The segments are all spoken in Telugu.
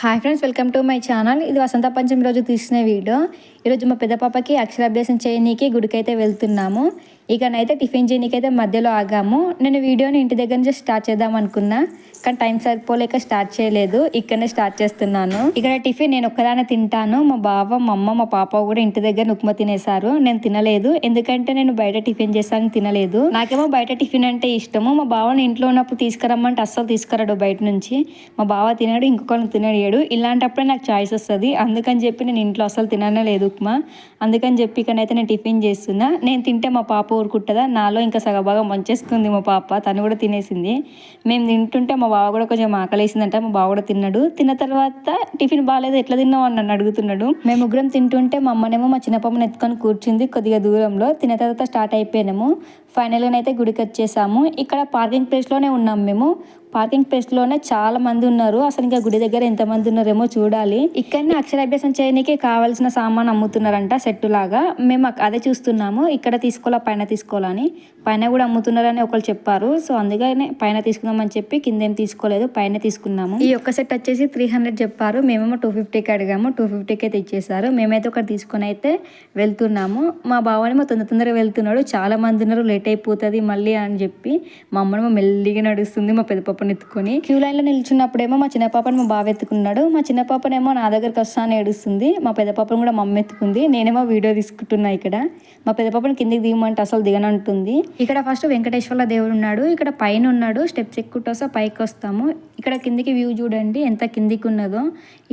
Hi friends welcome to my channel ఇది వసంత పంచమి రోజు తీసిన వీడియో ఈరోజు మా పెద్ద పాపకి అక్షరాభ్యాసం చేయనీకి గుడికైతే వెళ్తున్నాము. ఇకనైతే టిఫిన్ చేయనీకైతే మధ్యలో ఆగాము. నేను వీడియోని ఇంటి దగ్గర నుంచి స్టార్ట్ చేద్దాం అనుకున్నా కానీ టైం సరిపోలేక స్టార్ట్ చేయలేదు. ఇక్కడనే స్టార్ట్ చేస్తున్నాను. ఇక్కడ టిఫిన్ నేను ఒక్కదానే తింటాను. మా బావ మా అమ్మ మా పాప కూడా ఇంటి దగ్గర ఉప్మా తినేసారు నేను తినలేదు. ఎందుకంటే నేను బయట టిఫిన్ చేశాను తినలేదు. నాకేమో బయట టిఫిన్ అంటే ఇష్టము. మా బావని ఇంట్లో ఉన్నప్పుడు తీసుకురమ్మంటే అస్సలు తీసుకురాడు బయట నుంచి. మా బావ తినడు ఇంకొకరిని తినడు ఇలాంటప్పుడే నాకు చాయిస్ వస్తుంది. అందుకని చెప్పి నేను ఇంట్లో అస్సలు తిననే లేదు ఉప్మా. అందుకని చెప్పి ఇక్కడైతే నేను టిఫిన్ చేస్తున్నా. నేను తింటే మా పాప ఊరుకుంటుందా నాలో ఇంకా సగభాగం వంచేసుకుంది మా పాప. తను కూడా తినేసింది. మేము తింటుంటే మా బావ కూడా కొంచెం ఆకలేసిందంట. మా బావ కూడా తిన్నాడు. తిన్న తర్వాత టిఫిన్ బాగాలేదు ఎట్లా తిన్నావు? అని నన్ను అడుగుతున్నాడు. మేము ముగ్గురం తింటుంటే మా అమ్మనేమో మా చిన్న పాపను ఎత్తుకొని కూర్చుంది కొద్దిగా దూరంలో. తిన్న తర్వాత స్టార్ట్ అయిపోయినాము. ఫైనల్గా అయితే గుడికి వచ్చేసాము. ఇక్కడ పార్కింగ్ ప్లేస్లోనే ఉన్నాం మేము. పార్కింగ్ ప్లేస్లోనే చాలా మంది ఉన్నారు. అసలు ఇంకా గుడి దగ్గర ఎంత మంది ఉన్నారేమో చూడాలి. ఇక్కడనే అక్షరాభ్యాసం చేయడానికి కావాల్సిన సామాన్ అమ్ముతున్నారంట సెట్టు లాగా. మేము అదే చూస్తున్నాము. ఇక్కడ తీసుకోవాలా పైన తీసుకోవాలని పైన కూడా అమ్ముతున్నారని ఒకరు చెప్పారు. సో అందుకనే పైన తీసుకుందామని చెప్పి కింద ఏం తీసుకోలేదు పైన తీసుకున్నాము. ఈ ఒక్క సెట్ వచ్చేసి త్రీ హండ్రెడ్ చెప్పారు. మేమేమో టూ ఫిఫ్టీకి అడిగాము. టూ ఫిఫ్టీకే తెచ్చేసారు మేమైతే ఒకటి తీసుకొని అయితే వెళ్తున్నాము. మా బావనేమో తొందర తొందరగా వెళ్తున్నాడు. చాలా మంది ఉన్నారు. లేట్ అయిపోతుంది మళ్ళీ అని చెప్పి. మా అమ్మనేమో మెల్లిగా నడుస్తుంది. మా పెద్ద పాపని ఎత్తుకొని క్యూ లైన్లో నిల్చున్నప్పుడేమో మా చిన్న పాపని మా బావ ఎత్తుకున్నాడు. మా చిన్న పాపనేమో నా దగ్గరకు వస్తాను ఏడుస్తుంది. మా పెద్ద పాపను కూడా మమ్మ ఎత్తుకుంది. నేనేమో వీడియో తీసుకుంటున్నా ఇక్కడ. మా పెద్ద పాపని కిందికి దిగమంటే అసలు దిగనంటుంది. ఇక్కడ ఫస్ట్ వెంకటేశ్వర్ల దేవుడు ఉన్నాడు. ఇక్కడ పైన ఉన్నాడు. స్టెప్స్ ఎక్కుంటూ పైకి వస్తాము. ఇక్కడ కిందికి వ్యూ చూడండి ఎంత కిందికి ఉన్నదో.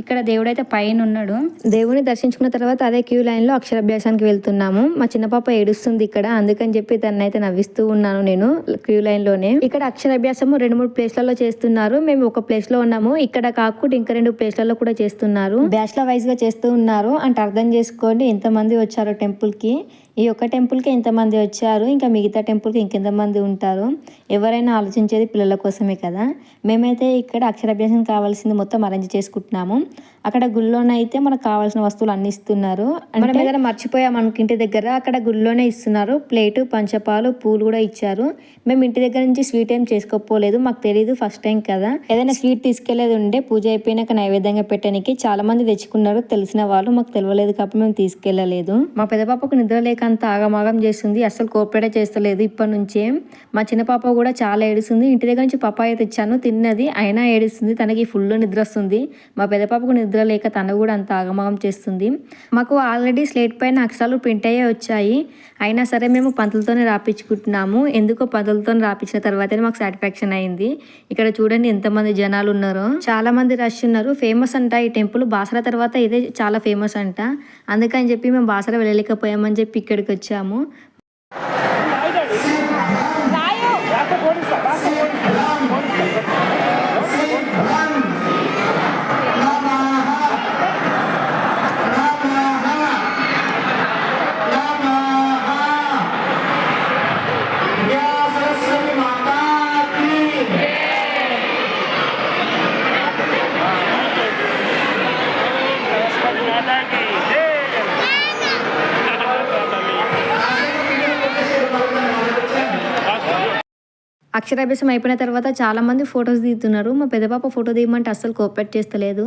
ఇక్కడ దేవుడు అయితే పైన ఉన్నాడు. దేవుని దర్శించుకున్న తర్వాత అదే క్యూ లైన్లో అక్షరాభ్యాసానికి వెళ్తున్నాము. మా చిన్న పాప ఏడుస్తుంది ఇక్కడ. అందుకని చెప్పి తనైతే అయితే నవ్విస్తూ ఉన్నాను నేను క్యూ లైన్లోనే ఇక్కడ అక్షరాభ్యాసము రెండు మూడు ప్లేస్లలో చేస్తున్నారు. మేము ఒక ప్లేస్లో ఉన్నాము. ఇక్కడ కాకుండా ఇంకా రెండు ప్లేస్లలో కూడా చేస్తున్నారు. బ్యాచ్లర్ వైజ్గా చేస్తూ ఉన్నారు. అంటే అర్థం చేసుకోండి ఎంత మంది వచ్చారు టెంపుల్కి ఈ ఒక్క టెంపుల్కి ఎంతమంది వచ్చారు? ఇంకా మిగతా టెంపుల్కి ఇంకెంతమంది ఉంటారు? ఎవరైనా ఆలోచించేది పిల్లల కోసమే కదా? మేమైతే ఇక్కడ అక్షరాభ్యాసం కావాల్సింది మొత్తం అరేంజ్ చేసుకుంటున్నాము. అక్కడ గుళ్ళోనైతే మనకు కావాల్సిన వస్తువులు అన్ని ఇస్తున్నారు. మన దగ్గర మర్చిపోయాం అనుకు ఇంటి దగ్గర అక్కడ గుళ్ళోనే ఇస్తున్నారు. ప్లేటు పంచపాలు పూలు కూడా ఇచ్చారు. మేము ఇంటి దగ్గర నుంచి స్వీట్ ఏం చేసుకోపోలేదు. మాకు తెలియదు ఫస్ట్ టైం కదా. ఏదైనా స్వీట్ తీసుకెళ్ళేది ఉండే పూజ అయిపోయినాక నైవేద్యంగా పెట్టడానికి చాలా మంది తెచ్చుకున్నారు. తెలిసిన వాళ్ళు మాకు తెలియలేదు కాబట్టి మేము తీసుకెళ్ళలేదు. మా పెద్ద పాపకు నిద్ర లేక అంత ఆగమాగం చేస్తుంది అసలు కోఆపరేట్ చేస్తలేదు. ఇప్పటి నుంచే మా చిన్న పాప కూడా చాలా ఏడుస్తుంది. ఇంటి దగ్గర నుంచి పప్పాయ తెచ్చాను. తిన్నది అయినా ఏడుస్తుంది. తనకి ఫుల్ నిద్ర వస్తుంది. మా పెద్ద పాపకు నిద్ర లేక తను కూడా అంత ఆగమాగం చేస్తుంది. మాకు ఆల్రెడీ స్లేట్ పైన అక్షరాలు ప్రింట్ అయ్యే వచ్చాయి. అయినా సరే మేము పంతులతోనే రాపించుకుంటున్నాము. ఎందుకో పంతులతో రాపించిన తర్వాతనే మాకు సాటిస్ఫాక్షన్ అయింది. ఇక్కడ చూడండి ఎంతమంది జనాలు ఉన్నారో. చాలా మంది రష్ ఉన్నారు. ఫేమస్ అంట ఈ టెంపుల్. బాసర తర్వాత ఇదే చాలా ఫేమస్ అంట. అందుకని చెప్పి మేము బాసర వెళ్ళలేకపోయామని చెప్పి ఇక్కడ ఇక్కడికి వచ్చాము. అక్షరాభ్యాసం అయిపోయిన తర్వాత చాలా మంది ఫొటోస్ దిగుతున్నారు. మా పెద్ద పాప ఫోటో దిగమంటే అస్సలు కోఆపరేట్ చేస్తలేదు.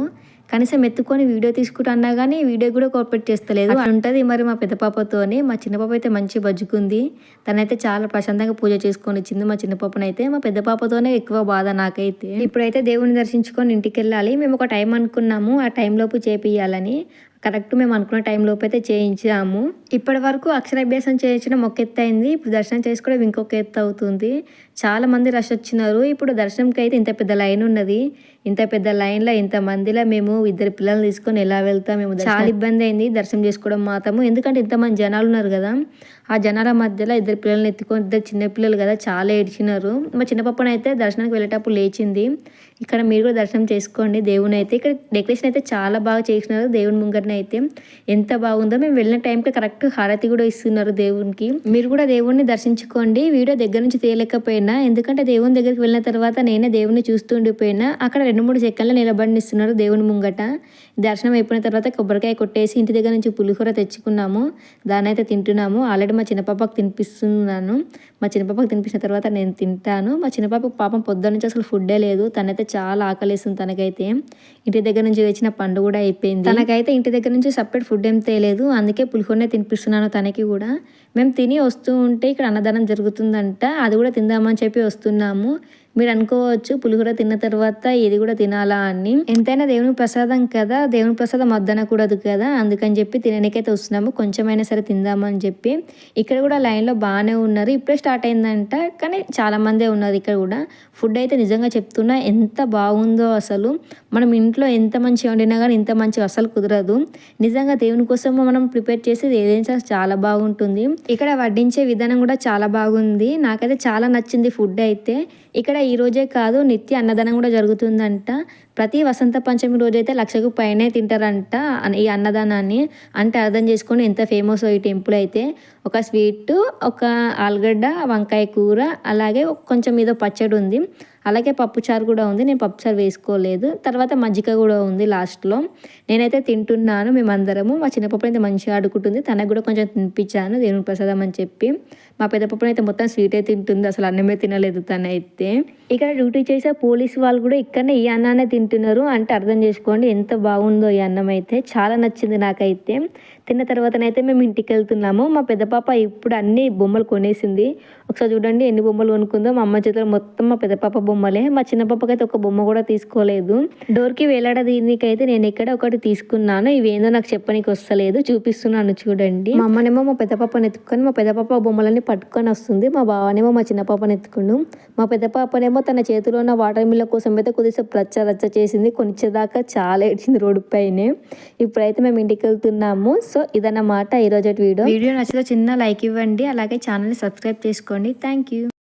కనీసం ఎత్తుకొని వీడియో తీసుకుంటున్నా కానీ వీడియో కూడా కోఆపరేట్ చేస్తలేదు. ఉంటుంది మరి మా పెద్ద పాపతోని. మా చిన్న పాప అయితే మంచి బజ్జుకుంది. తనైతే చాలా ప్రశాంతంగా పూజ చేసుకొని వచ్చింది మా చిన్న పాపనైతే. మా పెద్ద పాపతోనే ఎక్కువ బాధ నాకైతే. ఇప్పుడైతే దేవుని దర్శించుకొని ఇంటికి వెళ్ళాలి మేము ఒక టైం అనుకున్నాము. ఆ టైంలోపు చేపియాలని కరెక్ట్ మేము అనుకున్న టైంలోపు అయితే చేయించాము. ఇప్పటి వరకు అక్షరాభ్యాసం చేయించడం ఒక ఎత్తు అయింది. ఇప్పుడు దర్శనం చేసుకోవడం ఇంకొక ఎత్తు అవుతుంది. చాలామంది రష్ వచ్చినారు. ఇప్పుడు దర్శనంకి అయితే ఇంత పెద్ద లైన్ ఉన్నది. ఇంత పెద్ద లైన్లో ఇంత మందిలో మేము ఇద్దరు పిల్లలు తీసుకొని ఎలా వెళ్తాం మేము చాలా ఇబ్బంది అయింది. దర్శనం చేసుకోవడం మాత్రము. ఎందుకంటే ఇంతమంది జనాలు ఉన్నారు కదా ఆ జనాల మధ్యలో ఇద్దరు పిల్లల్ని ఎత్తుకొని ఇద్దరు చిన్నపిల్లలు కదా చాలా ఏడ్చినారు. మా చిన్నపప్పన అయితే దర్శనానికి వెళ్ళేటప్పుడు లేచింది. ఇక్కడ మీరు కూడా దర్శనం చేసుకోండి. దేవుని అయితే ఇక్కడ డెకరేషన్ అయితే చాలా బాగా చేసినారు. దేవుని ముంగటన అయితే ఎంత బాగుందో మేము వెళ్ళిన టైంకి కరెక్ట్ హారతి కూడా ఇస్తున్నారు దేవునికి. మీరు కూడా దేవుణ్ణి దర్శించుకోండి. వీడియో దగ్గర నుంచి తేలేకపోయినా ఎందుకంటే దేవుని దగ్గరికి వెళ్ళిన తర్వాత నేనే దేవుణ్ణి చూస్తుండిపోయినా అక్కడ రెండు మూడు చెక్కలను నిలబడినిస్తున్నారు దేవుని ముంగట. దర్శనం అయిపోయిన తర్వాత కొబ్బరికాయ కొట్టేసి ఇంటి దగ్గర నుంచి పులిహోర తెచ్చుకున్నాము. దాన్ని అయితే తింటున్నాము. ఆల్రెడీ మా చిన్నపాపకు తినిపిస్తున్నాను. మా చిన్నపాపకు తినిపించిన తర్వాత నేను తింటాను. మా చిన్నపాపకు పాపం పొద్దున్న నుంచి అసలు ఫుడ్డే లేదు. తనైతే చాలా ఆకలిస్తుంది తనకైతే. ఇంటి దగ్గర నుంచి తెచ్చిన పండు కూడా అయిపోయింది. తనకైతే ఇంటి దగ్గర నుంచి సపరేట్ ఫుడ్ ఏం తేలేదు. అందుకే పులిహోరనే తినిపిస్తున్నాను తనకి కూడా. మేము తిని వస్తూ ఉంటే ఇక్కడ అన్నదానం జరుగుతుందంట. అది కూడా తిందామని చెప్పి వస్తున్నాము. మీరు అనుకోవచ్చు పులిహోర తిన్న తర్వాత ఇది కూడా తినాలా అని. ఎంతైనా దేవుని ప్రసాదం కదా. దేవుని ప్రసాదం వద్దనకూడదు కదా. అందుకని చెప్పి తినడానికైతే వస్తున్నాము. కొంచెమైనా సరే తిందామని చెప్పి. ఇక్కడ కూడా లైన్లో బాగానే ఉన్నారు. ఇప్పుడే స్టార్ట్ అయిందంట. కానీ చాలామందే ఉన్నారు ఇక్కడ కూడా. ఫుడ్ అయితే నిజంగా చెప్తున్నా ఎంత బాగుందో అసలు. మనం ఇంట్లో ఎంత మంచిగా వండినా కానీ ఇంత మంచిగా అసలు కుదరదు. నిజంగా దేవుని కోసం మనం ప్రిపేర్ చేసేది ఏదైనా చాలా బాగుంటుంది. ఇక్కడ వడ్డించే విధానం కూడా చాలా బాగుంది. నాకైతే చాలా నచ్చింది ఫుడ్ అయితే. ఇక్కడ ఈ రోజే కాదు నిత్య అన్నదానం కూడా జరుగుతుందంట. ప్రతి వసంత పంచమి రోజైతే లక్షకు పైనే తింటారంట ఈ అన్నదానాన్ని. అంటే అర్థం చేసుకొని ఎంత ఫేమస్ ఈ టెంపుల్ అయితే. ఒక స్వీట్ ఒక ఆలుగడ్డ వంకాయ కూర అలాగే కొంచెం ఏదో పచ్చడి ఉంది. అలాగే పప్పుచారు కూడా ఉంది. నేను పప్పుచారు వేసుకోలేదు. తర్వాత మజ్జిగ కూడా ఉంది లాస్ట్లో. నేనైతే తింటున్నాను మేమందరము. మా చిన్నపప్పుడు అయితే మంచిగా ఆడుకుంటుంది. తనకు కూడా కొంచెం తినిపించాను. దేవుని ప్రసాదం అని చెప్పి. మా పెద్ద అయితే మొత్తం స్వీటే తింటుంది. అసలు అన్నమే తినలేదు తనైతే. ఇక్కడ డ్యూటీ చేసే పోలీస్ వాళ్ళు కూడా ఇక్కడనే ఈ అన్నానే తింటున్నారు అంటే అర్థం చేసుకోండి ఎంత బాగుందో ఈ అన్నం అయితే. చాలా నచ్చింది నాకైతే. తిన్న తర్వాతనైతే మేము ఇంటికి వెళ్తున్నాము మా పెద్ద పాప ఇప్పుడు అన్ని బొమ్మలు కొనేసింది. ఒకసారి చూడండి ఎన్ని బొమ్మలు కొనుక్కుందో. మా అమ్మ చేతిలో మొత్తం మా పెద్ద పాప బొమ్మలే. మా చిన్న పాపకైతే ఒక బొమ్మ కూడా తీసుకోలేదు. డోర్కి వేలాడ దీనికైతే నేను ఇక్కడ ఒకటి తీసుకున్నాను. ఇవేందో నాకు చెప్పనీకి వస్తలేదు. చూపిస్తున్నాను చూడండి. మా అమ్మనేమో మా పెద్ద పాపని ఎత్తుకొని మా పెద్ద పాప బొమ్మలన్నీ పట్టుకొని వస్తుంది. మా బావనేమో మా చిన్న పాపని ఎత్తుకుండు. మా పెద్ద పాపనేమో తన చేతిలో ఉన్న వాటర్ మిల్ల కోసం అయితే కొద్దిసేపు రచ్చ రచ్చ చేసింది కొంచెదాకా చాలా ఏడ్చింది రోడ్డు పైనే. ఇప్పుడైతే మేము ఇంటికి వెళ్తున్నాము సో ఇదన్నమాట ఈరోజు వీడియో. వీడియో నచ్చితే చిన్న లైక్ ఇవ్వండి. అలాగే ఛానల్ని సబ్స్క్రైబ్ చేసుకోండి. Thank you.